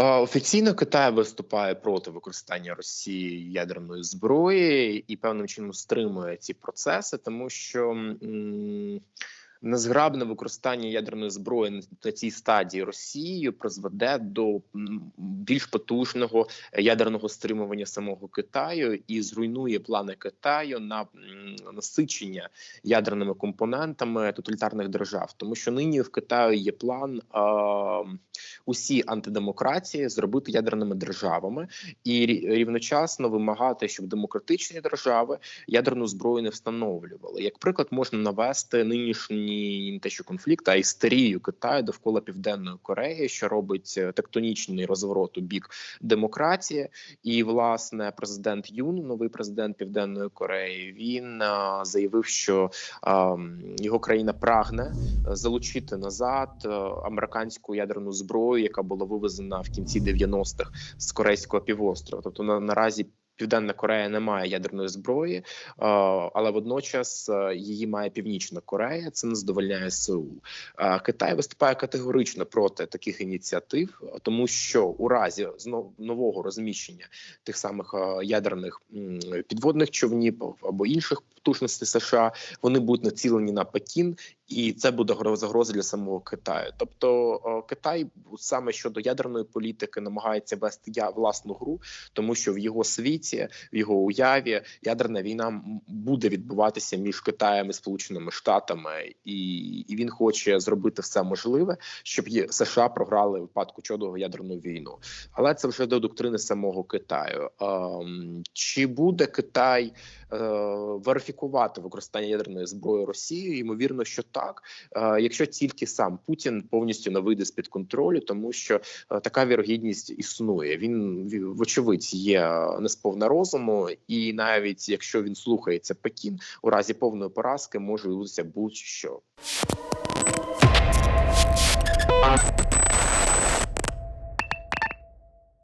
Офіційно Китай виступає проти використання Росії ядерної зброї і певним чином стримує ці процеси, тому що незграбне використання ядерної зброї на- цій стадії Росією призведе до більш потужного ядерного стримування самого Китаю і зруйнує плани Китаю на насичення ядерними компонентами тоталітарних держав, тому що нині в Китаї є план. А, усі антидемократії зробити ядерними державами і рівночасно вимагати, щоб демократичні держави ядерну зброю не встановлювали. Як приклад, можна навести нинішній не те, що конфлікт, а істерію Китаю довкола південної Кореї, що робить е, тектонічний розворот у бік демократії. І власне президент Юн, новий президент Південної Кореї, він е, заявив, що е, його країна прагне залучити назад американську ядерну зброю, яка була вивезена в кінці 90-х з корейського півострова. Тобто на наразі. Південна Корея не має ядерної зброї, е, але водночас е, її має Північна Корея. Це не задовольняє Сеул. Е, Китай виступає категорично проти таких ініціатив, тому що у разі нового розміщення тих самих ядерних підводних човнів або інших потужностей США, вони будуть націлені на Пекін, і це буде гро- загроза для самого Китаю. Тобто е, Китай саме щодо ядерної політики намагається вести я власну гру, тому що в його світі, в його уяві, ядерна війна буде відбуватися між Китаєм і Сполученими Штатами, і, і він хоче зробити все можливе, щоб США програли в випадку чого ядерну війну. Але це вже до доктрини самого Китаю. Ем, чи буде Китай верифікувати використання ядерної зброї Росією? Ймовірно, що так, е, якщо тільки сам Путін повністю не вийде з під контролю, тому що е, така вірогідність існує. Він вочевидь є не сповна розуму, і навіть якщо він слухається Пекін, у разі повної поразки може відбутися будь-що.